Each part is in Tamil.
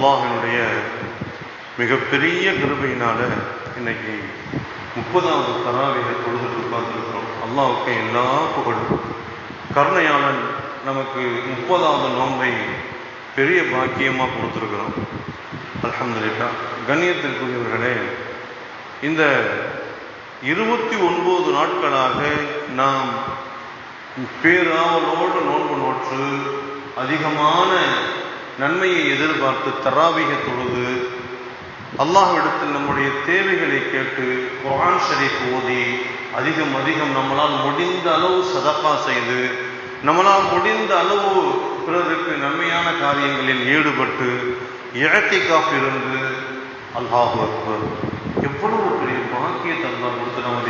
அல்லாஹினுடைய மிகப்பெரிய கிருபையினால இன்னைக்கு முப்பதாவது தராவிலை தொழுதுட்டு உட்கார்ந்துருக்கிறோம். அல்லாவுக்கு எல்லா புகழும். கருணையாளன் நமக்கு முப்பதாவது நோன்பை பெரிய பாக்கியமாக கொடுத்துருக்குறோம். அல்ஹம்துலில்லாஹ் கண்ணியத்திற்குரியவர்களே இந்த இருபத்தி ஒன்பது நாட்களாக நாம் பேராவலோடு நோன்பு நோற்று அதிகமான நன்மையை எதிர்பார்த்து தராவிக தொழுது அல்லாஹ்விடத்தில் நம்முடைய தேவைகளை கேட்டு குரான் ஷரீஃப் ஓதி அதிகம் அதிகம் நம்மளால் முடிந்த அளவு சதப்பா செய்து நம்மளால் முடிந்த அளவு பிறருக்கு நன்மையான காரியங்களில் ஈடுபட்டு இழத்திக்காப் இருந்து அல்லாஹு அக்பர். எவ்வளவு பெரிய பாக்கியத்தை அல்லா கொடுத்து நம்ம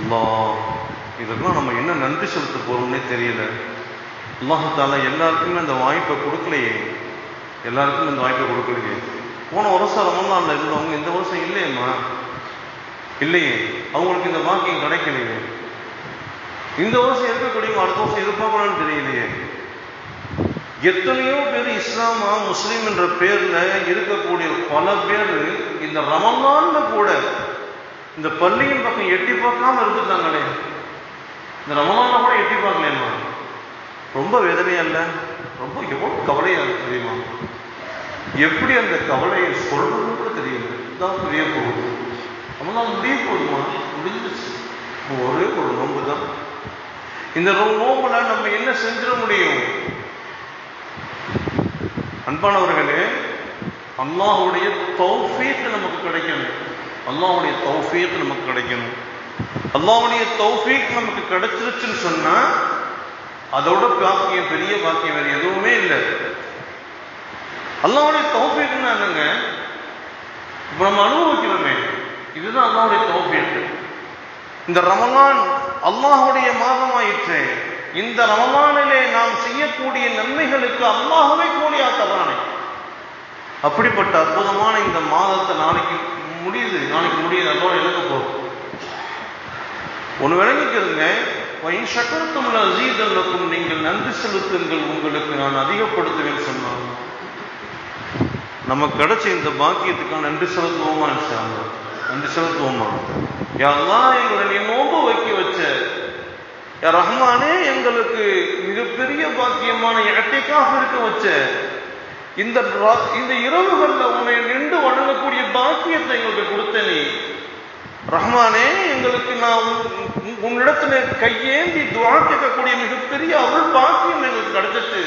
அல்லா இதெல்லாம் நம்ம என்ன நன்றி செலுத்த போகிறோம்னே தெரியல. அல்லாஹால எல்லாருக்குமே அந்த வாய்ப்பை கொடுக்கலையே. எல்லாருக்கும் இந்த வாய்ப்பை கொடுக்கலையே. போன வருஷம் ரமலான்ல இருந்தவங்க இந்த வருஷம் இல்லையேம்மா? இல்லையே. அவங்களுக்கு இந்த பாக்கியம் கிடைக்கலையே. இந்த வருஷம் இருக்கக்கூடிய அடுத்த வருஷம் எதிர்பார்க்கணும்னு தெரியலையே. எத்தனையோ பேர் இஸ்லாமா முஸ்லீம் என்ற பேர்ல இருக்கக்கூடிய பல பேர் இந்த ரமலான்ல கூட இந்த பள்ளியின் பக்கம் எட்டி பார்க்காம இருந்துட்டாங்களே. இந்த ரமலான்ல கூட எட்டி பார்க்கலையம்மா? ரொம்ப வேதனையா இல்லை? ரொம்ப எவ்வளோ கவலையா இருக்கு தெரியுமா? எப்படி அந்த கவலையை சொல்றதுன்னு கூட தெரியல. இதான் புரிய போகுது நம்மளால் முடிய போதுமா? முடிஞ்சிச்சு இப்போ ஒரே ஒரு நோம்பு தான். இந்த நோம்புல நம்ம என்ன செஞ்சிட முடியும்? அன்பானவர்களே அல்லாஹுடைய தௌஃபீத்து நமக்கு கிடைக்கணும். அல்லாஹுடைய தௌஃபீக் நமக்கு கிடைக்கணும். அல்லாஹுடைய தௌஃபீக் நமக்கு கிடைச்சிருச்சுன்னு சொன்னா அதோட பாக்கியம் பெரிய பாக்கியம் வேறு எதுவுமே இல்லை. அல்லாவுடைய தௌஃபீக்னா என்னங்க இப்போ நம்ம அனுபவிக்கிறோமே இதுதான் அல்லாவுடைய தௌஃபீக். இந்த ரமலான் அல்லாஹுடைய மாதமாயிற்று. இந்த ரமலானிலே நாம் செய்யக்கூடிய நன்மைகளுக்கு அல்லாஹவே கூலியா தர்றானே அப்படிப்பட்ட அற்புதமான இந்த மாதத்தை நாளைக்கு முடியுது. நாளைக்கு முடியுது. அதோட எழுத போகும். ஒன்று விளங்கிக்கிறதுங்க வயின் சக்கரத்தும் அசீதல்லக்கும் நீங்கள் நன்றி செலுத்துங்கள் உங்களுக்கு நான் அதிகப்படுத்துவேன் சொன்னான். நமக்கு கிடைச்ச இந்த பாக்கியத்துக்காக நன்றி செலுத்துவோமா இன்ஷால்லா நன்றி செலுத்துவோமா? யாரெல்லாம் எங்களை நீ நோம்பு வைக்க வச்ச. ரஹ்மானே எங்களுக்கு மிகப்பெரிய பாக்கியமான இடத்தைக்காக இருக்க வச்ச. இந்த இந்த இரவுகளில் உன்னை நின்று வணங்கக்கூடிய பாக்கியத்தை எங்களுக்கு கொடுத்த நீ. ரஹ்மானே எங்களுக்கு நான் உன்- உன்னிடத்துல கையேந்தி துவா கேட்கக்கூடிய மிகப்பெரிய அருள் பாக்கியம் எங்களுக்கு கிடைச்சிட்டு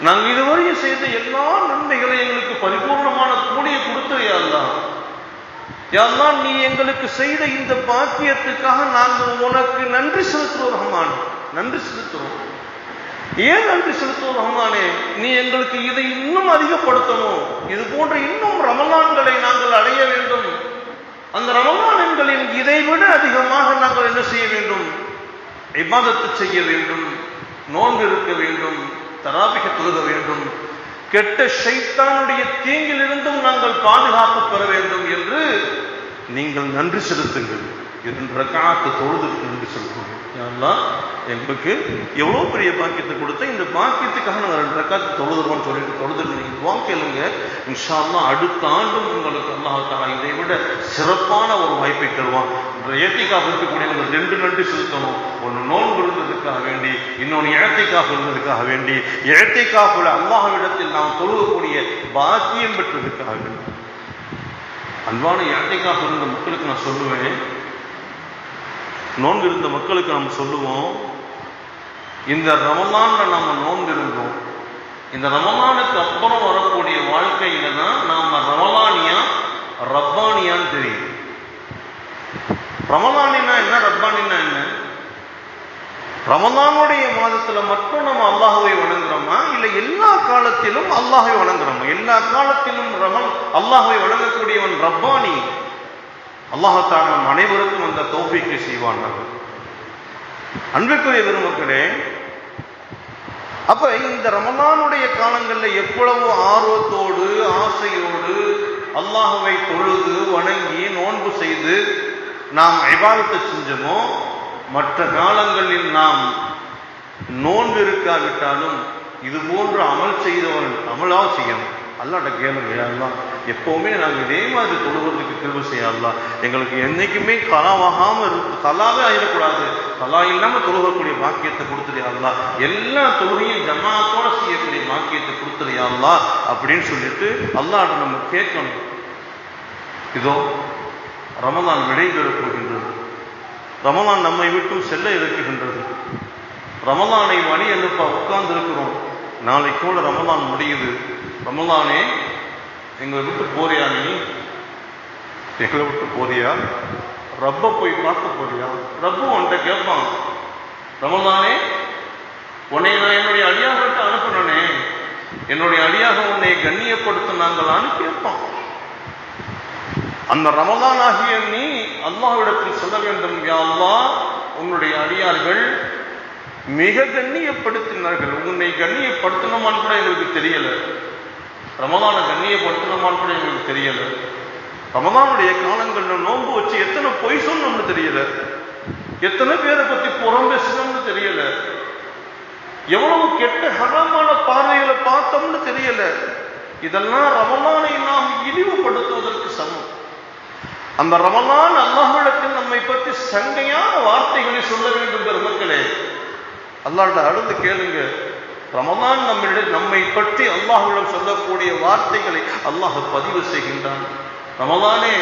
நாங்கள் இதுவரையும் செய்த எல்லா நன்மைகளையும் எங்களுக்கு பரிபூர்ணமான கூலியை கொடுத்துறியாதான் யாரெல்லாம் நீ எங்களுக்கு செய்த இந்த பாக்கியத்துக்காக நாங்கள் உனக்கு நன்றி செலுத்துவோம் ரஹ்மான். நன்றி செலுத்துறோம். ஏன் நன்றி செலுத்துவோம் ரஹ்மானே? நீ எங்களுக்கு இதை இன்னும் அதிகப்படுத்தணும். இது போன்ற இன்னும் ரமலான்களை நாங்கள் அடைய வேண்டும். அந்த ரமலான்களின் இதை விட அதிகமாக நாங்கள் என்ன செய்ய வேண்டும்? இபாதத்து செய்ய வேண்டும் நோன்பு இருக்க வேண்டும் தராபிக தொழுக வேண்டும். கெட்ட சைத்தானுடைய தீங்கிலிருந்தும் நாங்கள் பாதுகாப்பு பெற வேண்டும் என்று நீங்கள் நன்றி செலுத்துங்கள். இரண்டு ரக்காத்து தொழுதுக்கு என்று சொல்கிறோம் யாரெல்லாம் எங்களுக்கு எவ்வளோ பெரிய பாக்கியத்தை கொடுத்த இந்த பாக்கியத்துக்காக நாங்கள் ரெண்டு ரக்காத்து தொழுதுறோம்னு சொல்லிட்டு தொழுதுட்டு நீங்கள் துவா கேளுங்க அடுத்த ஆண்டும் உங்களுக்கு அல்லாஹால இதை விட சிறப்பான ஒரு வாய்ப்பை தருவான். ஏத்திக்காக இருக்கக்கூடிய நம்ம ரெண்டு நன்றி செலுத்தணும். ஒன்று நோன்பு இருந்ததுக்காக வேண்டி இன்னொன்று இழத்தைக்காக இருந்ததுக்காக வேண்டி இழத்தைக்காக அல்லாஹ்விடத்தில் நாம் தொழுகக்கூடிய பாக்கியம் பெற்றதுக்காக வேண்டி. அன்பான இழத்தைக்காக இருந்த மக்களுக்கு நான் சொல்லுவேன் நோன்பு இருந்த மக்களுக்கு நம்ம சொல்லுவோம் இந்த ரமலான்ல நாம நோன்பு இருந்தோம் இந்த ரமலானுக்கு அப்புறம் வரக்கூடிய வாழ்க்கையில தான் நாம ரமலானியா ரப்பானியான்னு தெரியும். ரமலானினா என்ன ரப்பானினா என்ன? ரமலானுடைய மாதத்துல மட்டும் நம்ம அல்லாஹுவை வணங்குறோமா? இல்ல எல்லா காலத்திலும் அல்லாஹை வணங்குறோமா? எல்லா காலத்திலும் ரமல் அல்லாஹுவை வணங்கக்கூடியவன் ரப்பானி. அல்லாஹத்தான் நம் அனைவருக்கும் அந்த தோப்பிக்கு செய்வான் அன்பிற்குரிய பெருமக்களே அப்ப இந்த ரமலானுடைய காலங்களில் எவ்வளவு ஆர்வத்தோடு ஆசையோடு அல்லாஹுவை தொழுது வணங்கி நோன்பு செய்து நாம் ஐபாதத்தை செஞ்சோமோ மற்ற காலங்களில் நாம் நோன்பு இருக்காவிட்டாலும் இது போன்று அமல் செய்தவன் அமலாக செய்யணும் அல்லாட்ட கேளுங்க யாருலாம் எப்பவுமே நாங்கள் இதே மாதிரி தொழுவதற்கு திரும்ப செய்யலாம் எங்களுக்கு என்றைக்குமே கலாவாகாம இருக்கு கலாவே ஆயிடக்கூடாது. கலா இல்லாம தொழுகக்கூடிய பாக்கியத்தை கொடுத்துறியாங்களா எல்லா தொழுகையும் ஜமாத்தோட செய்யக்கூடிய பாக்கியத்தை கொடுத்துறியாங்களா அப்படின்னு சொல்லிட்டு அல்லாட்ட நம்ம கேட்கணும். இதோ ரமதான் விடைபெறப் போகின்றது. ரமதான் நம்மை விட்டும் செல்ல இருக்குகின்றது ரமதானை வழி அனுப்ப உட்கார்ந்து இருக்கிறோம் கூட ரமலான் முடியுது. ரமலானே எங்களை விட்டு போறியா நீ? எங்களை விட்டு போறியா? ரப்ப போய் பார்க்க போறியா? ரப்பு உன்கிட்ட கேட்பான். ரமலானே உன்னை நான் என்னுடைய அடியாகத்தை அனுப்பினே என்னுடைய அடியாக உன்னை கண்ணியப்படுத்தினாங்களான்னு கேட்பான். அந்த ரமலான் ஆகிய நீ அல்லாஹ்விடத்தில் சொல்ல வேண்டும். யா அல்லாஹ் உன்னுடைய அடியார்கள் மிக கண்ணியப்படுத்தினார்கள். உன்னை கண்ணியப்படுத்தணுமான்னு கூட எங்களுக்கு தெரியல. ரமலானை கண்ணியப்படுத்தணுமான்னு கூட எங்களுக்கு தெரியல. ரமதானுடைய காலங்கள்ல நோன்பு வச்சு எத்தனை பொய் சொன்னோம்னு தெரியல. எத்தனை பேரை பத்தி புறம் பேசணும்னு தெரியல. எவ்வளவு கெட்ட ஹரமான பார்வைகளை பார்த்தோம்னு தெரியல. இதெல்லாம் ரமலானை நாம் இழிவுபடுத்துவதற்கு சமம். அந்த ரமலான் அல்லாஹ்விடத்தில் நம்மை பற்றி சங்கையான வார்த்தைகளை சொல்ல வேண்டும் பெருமக்களே. அல்லாட்ட அடுத்து கேளுங்க. ரமதான் நம்மிடம் நம்மை பற்றி அல்லாஹுடன் சொல்லக்கூடிய வார்த்தைகளை அல்லாஹ் பதிவு செய்கின்றான். ரமதானே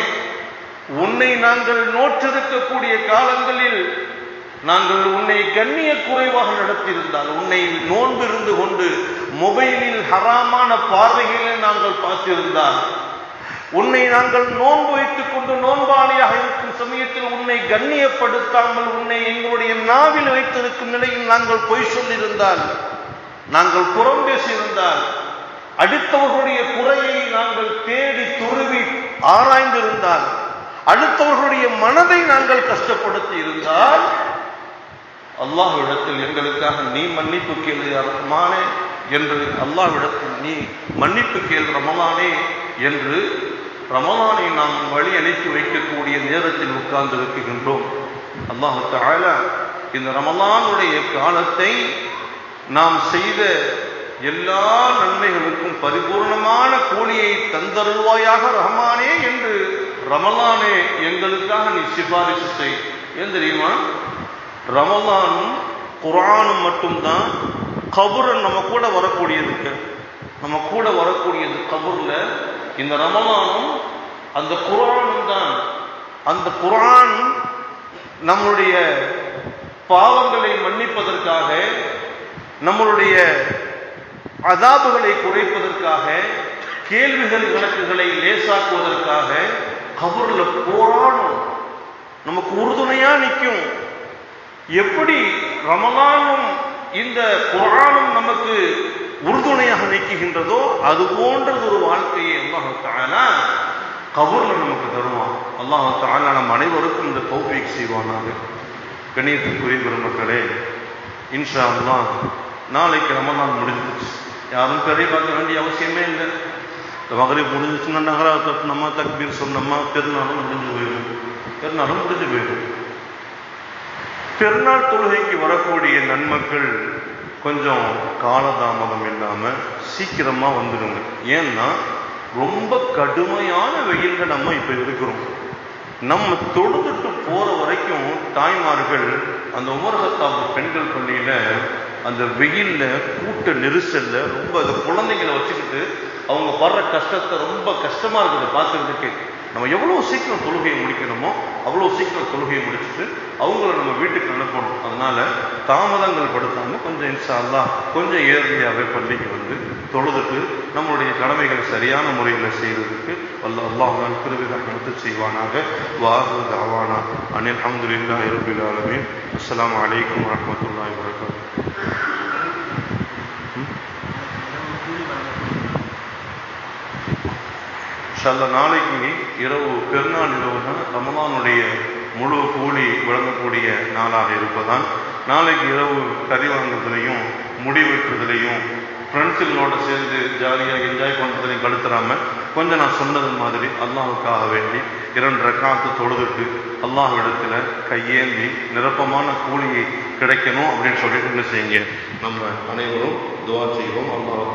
உன்னை நாங்கள் நோற்றிருக்கக்கூடிய காலங்களில் நாங்கள் உன்னை கண்ணிய குறைவாக நடத்தியிருந்தால் உன்னை நோன்பு இருந்து கொண்டு மொபைலில் ஹராமான பார்வைகளை நாங்கள் பார்த்திருந்தால் உன்னை நாங்கள் நோன்பு வைத்துக் கொண்டு நோன்பாளியாக இருக்கும் சமயத்தில் உன்னை கண்ணியப்படுத்தாமல் உன்னை எங்களுடைய நாவில் வைத்திருக்கும் நிலையில் நாங்கள் பொய் சொல்லியிருந்தால் நாங்கள் புறம் பேசியிருந்தால் அடுத்தவர்களுடைய குறையை நாங்கள் தேடி துருவி ஆராய்ந்திருந்தால் அடுத்தவர்களுடைய மனதை நாங்கள் கஷ்டப்படுத்தி இருந்தால் அல்லாஹ்விடத்தில் எங்களுக்காக நீ மன்னிப்பு கேளு ரஹ்மானே என்று அல்லாஹ்விடத்தில் நீ மன்னிப்பு கேள் ரமலானே என்று ரமலானை நாம் வழி அணைத்து வைக்கக்கூடிய நேரத்தில் உட்கார்ந்து இருக்கின்றோம் அல்லாஹு இந்த ரமலானுடைய காலத்தை நாம் செய்த எல்லா நன்மைகளுக்கும் பரிபூர்ணமான கூலியை தந்தருள்வாயாக ரஹமானே என்று ரமலானே எங்களுக்காக நீ சிபாரிசு செய். ஏன் தெரியுமா? ரமலானும் குரானும் மட்டும்தான் கபுரன் நம்ம கூட வரக்கூடியதுக்கு நம்ம கூட வரக்கூடியது கபூர்ல இந்த ரமலானும் அந்த குரானும் தான். அந்த குரான் நம்மளுடைய பாவங்களை மன்னிப்பதற்காக நம்மளுடைய அதாபுகளை குறைப்பதற்காக கேள்விகள் கணக்குகளை லேசாக்குவதற்காக கபூர்ல போராடும். நமக்கு உறுதுணையா நிற்கும் எப்படி ரமலானும் இந்த குரானும் நமக்கு உறுதுணையாக நிற்கின்றதோ அது போன்றது ஒரு வாழ்க்கையை அல்லாஹ் தாலா கபூர்ல நமக்கு தருவான். அல்லாஹ் நம் அனைவருக்கும் இந்த தௌஃபீக் செய்வானாக. கணியத்துக்குரிய பெருமக்களே இன்ஷா அல்லாஹ் நாளைக்கு ரமலான் முடிஞ்சிச்சு யாரும் பெரிய பார்க்க வேண்டிய அவசியமே இல்லை. இந்த மகரிப் முடிஞ்சிச்சுன்னா நகரா நம்ம தக்பீர் சொன்னோமா பெருநாளும் முடிஞ்சு போயிடும். பெருநாளும் முடிஞ்சு போயிடும். பெருநாள் தொழுகைக்கு வரக்கூடிய நன்மக்கள் கொஞ்சம் காலதாமதம் இல்லாமல் சீக்கிரமா வந்துடுங்க. ஏன்னா ரொம்ப கடுமையான வெயிலில் நம்ம இப்போ இருக்கிறோம். நம்ம தொழுதுட்டு போகிற வரைக்கும் தாய்மார்கள் அந்த உமரகத்தாபு பெண்கள் பள்ளியில அந்த வெயில்ல கூட்ட நெரிசல்ல ரொம்ப அந்த குழந்தைங்களை வச்சுக்கிட்டு அவங்க படுற கஷ்டத்தை ரொம்ப கஷ்டமா இருக்குது பார்க்கறதுக்கு நம்ம எவ்வளவு சீக்கிரம் தொழுகையை முடிக்கணுமோ அவ்வளவு சீக்கிரம் தொழுகையை முடிச்சுட்டு அவங்கள நம்ம வீட்டுக்கு அனுப்பணும். அதனால தாமதங்கள் படுத்தாமல் கொஞ்சம் இன்ஷா அல்லாஹ் கொஞ்சம் ஏர்லியாகவே பள்ளிக்கு வந்து தொழுதுட்டு நம்மளுடைய கடமைகளை சரியான முறையில் செய்யறதுக்கு வல்ல அல்லாஹ் திருவிழா நடத்து செய்வானாக. வாகு தாவானா அனில் அஹமதுல்லா இரபில் ஆலமீன். அஸ்லாம் வலைக்கம் வரஹ்மத்துல்லாஹி வபரகாத்துஹு. சில நாளைக்கு இரவு பெருநாள் இரவு தான் ரமலானுடைய முழு கூலி வழங்கக்கூடிய நாளாக இருப்பதால் நாளைக்கு இரவு கறி வாங்குறதுலையும் முடிவெட்டுறதுலையும் ஃப்ரெண்ட்ஸுகளோட சேர்ந்து ஜாலியாக என்ஜாய் பண்ணுறதுலையும் கழுத்துறாமல் கொஞ்சம் நான் சொன்னது மாதிரி அல்லாஹுக்காக வேண்டி இரண்டு ரக்காத்து தொழுதுட்டு அல்லாஹ்விடத்துல கையேந்தி நிரப்பமான கூலியை கிடைக்கணும் அப்படின்னு சொல்லிட்டு என்ன செய்யுங்க? நம்ம அனைவரும் துவா செய்வோம். அல்லாஹ்